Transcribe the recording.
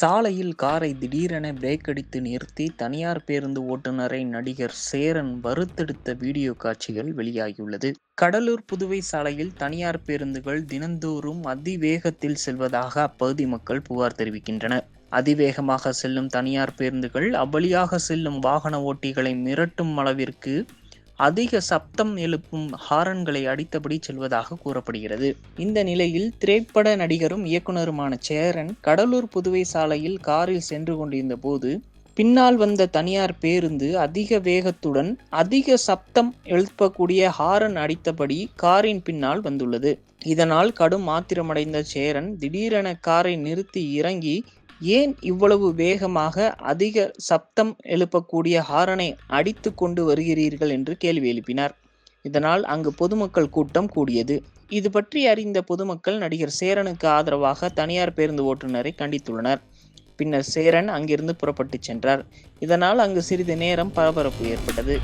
சாலையில் காரை திடீரென பிரேக் அடித்து நிறுத்தி தனியார் பேருந்து ஓட்டுநரை நடிகர் சேரன் வறுத்தெடுத்த வீடியோ காட்சிகள் வெளியாகியுள்ளது. கடலூர் புதுவை சாலையில் தனியார் பேருந்துகள் தினந்தோறும் அதிவேகத்தில் செல்வதாக அப்பகுதி மக்கள் புகார் தெரிவிக்கின்றனர். அதிவேகமாக செல்லும் தனியார் பேருந்துகள் அவ்வழியாக செல்லும் வாகன ஓட்டிகளை மிரட்டும் அளவிற்கு அதிக சப்தம் எழுப்பும் ஹாரன்களை அடித்தபடி செல்வதாக கூறப்படுகிறது. இந்த நிலையில் திரைப்பட நடிகரும் இயக்குனருமான சேரன் கடலூர் புதுவை சாலையில் காரில் சென்று கொண்டிருந்த போது பின்னால் வந்த தனியார் பேருந்து அதிக வேகத்துடன் அதிக சப்தம் எழுப்பக்கூடிய ஹாரன் அடித்தபடி காரின் பின்னால் வந்துள்ளது. இதனால் கடும் ஆத்திரமடைந்த சேரன் திடீரென காரை நிறுத்தி இறங்கி ஏன் இவ்வளவு வேகமாக அதிக சப்தம் எழுப்பக்கூடிய ஹாரனை அடித்து கொண்டு வருகிறீர்கள் என்று கேள்வி எழுப்பினார். இதனால் அங்கு பொதுமக்கள் கூட்டம் கூடியது. இது பற்றி அறிந்த பொதுமக்கள் நடிகர் சேரனுக்கு ஆதரவாக தனியார் பேருந்து ஓட்டுநரை கண்டித்துள்ளனர். பின்னர் சேரன் அங்கிருந்து புறப்பட்டு சென்றார். இதனால் அங்கு சிறிது நேரம் பரபரப்பு ஏற்பட்டது.